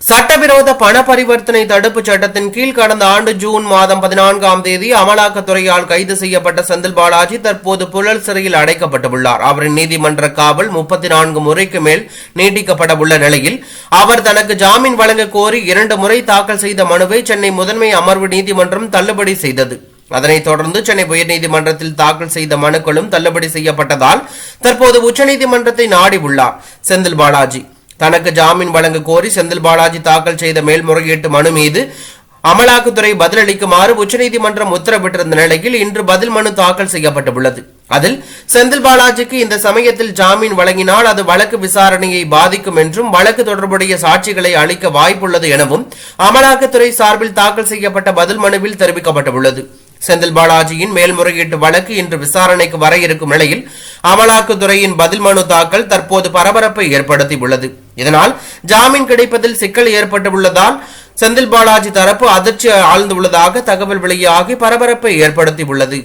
சட்டவிரோத பண பரிவர்த்தனை தடுப்பு சட்டத்தின் கீழ் கடந்த ஆண்டு ஜூன் மாதம் பதினான்காம் தேதி அமலாக்கத்துறையால் கைது செய்யப்பட்ட செந்தில் பாலாஜி தற்போது புழல் சிறையில் அடைக்கப்பட்டுள்ளார். அவரின் நீதிமன்ற காவல் முப்பத்தி நான்கு முறைக்கு மேல் நீட்டிக்கப்பட உள்ள நிலையில் அவர் தனக்கு ஜாமீன் வழங்க கோரி இரண்டு முறை தாக்கல் செய்த மனுவை சென்னை முதன்மை அமர்வு நீதிமன்றம் தள்ளுபடி செய்தது. அதனைத் தொடர்ந்து சென்னை உயர்நீதிமன்றத்தில் தாக்கல் செய்த மனுக்களும் தள்ளுபடி செய்யப்பட்டதால் தற்போது உச்சநீதிமன்றத்தை நாடி உள்ளார் செந்தில் பாலாஜி. தனக்கு ஜாமீன் வழங்க கோரி செந்தில் பாலாஜி தாக்கல் செய்த மேல்முறையீட்டு மனு மீது அமலாக்கத்துறை பதிலளிக்குமாறு உச்சநீதிமன்றம் உத்தரவிட்டிருந்த நிலையில் இன்று பதில் மனு தாக்கல் செய்யப்பட்டுள்ளது. அதில் செந்தில் பாலாஜிக்கு இந்த சமயத்தில் ஜாமீன் வழங்கினால் அது வழக்கு விசாரணையை பாதிக்கும் என்றும் வழக்கு தொடர்புடைய சாட்சிகளை அளிக்க வாய்ப்புள்ளது எனவும் அமலாக்கத்துறை சார்பில் தாக்கல் செய்யப்பட்ட பதில் மனுவில் தெரிவிக்கப்பட்டுள்ளது. செந்தில் பாலாஜியின் மேல்முறையீட்டு வழக்கு இன்று விசாரணைக்கு வர இருக்கும் நிலையில் அமலாக்கத்துறையின் பதில் மனு தாக்கல் தற்போது பரபரப்பை ஏற்படுத்தியுள்ளது. இதனால் ஜாமீன் கிடைப்பதில் சிக்கல் ஏற்பட்டுள்ளதால் செந்தில் பாலாஜி தரப்பு அதிர்ச்சி ஆழ்ந்துள்ளதாக தகவல் வெளியாகி பரபரப்பை ஏற்படுத்தியுள்ளது.